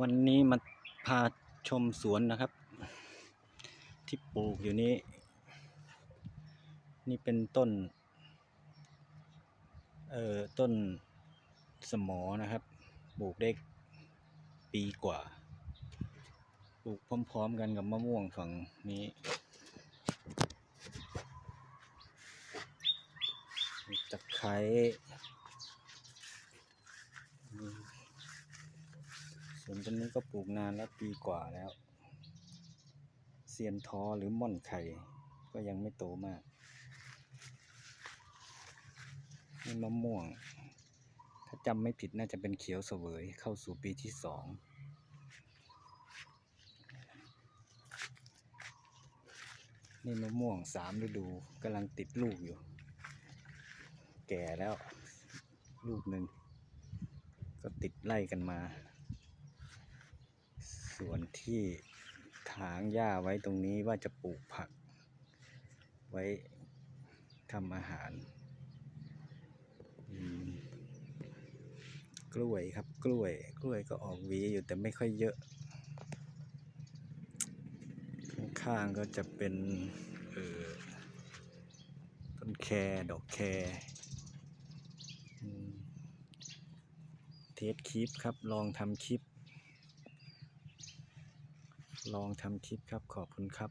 วันนี้มาพาชมสวนนะครับ ที่ปลูกอยู่นี้ นี่เป็นต้น เอ่อ ต้นสมอนะครับ ปลูกได้ปีกว่า ปลูกพร้อมๆกันกับมะม่วงฝั่งนี้ตะไคร้ สวนต้นนี้ก็ปลูกนานแล้วปีกว่าแล้ว เซียนทอหรือม่อนไข่ ก็ยังไม่โตมาก นี่มะม่วง ถ้าจำไม่ผิดน่าจะเป็นเขียวเสวยเข้าสู่ปีที่สองนี่มะม่วงสามฤดูกำลังติดลูกอยู่ แก่แล้ว ลูกหนึ่งก็ติดไล่กันมา ส่วนที่ถางหญ้าไว้ตรงนี้ว่าจะปลูกผัก ไว้ทำอาหาร กล้วยครับกล้วย กล้วยก็ออกหวีอยู่แต่ไม่ค่อยเยอะ ข้างๆก็จะเป็นเออต้นแครดอกแครเทสคลิปครับลองทำคลิป ลองทำคลิปครับขอบคุณครับ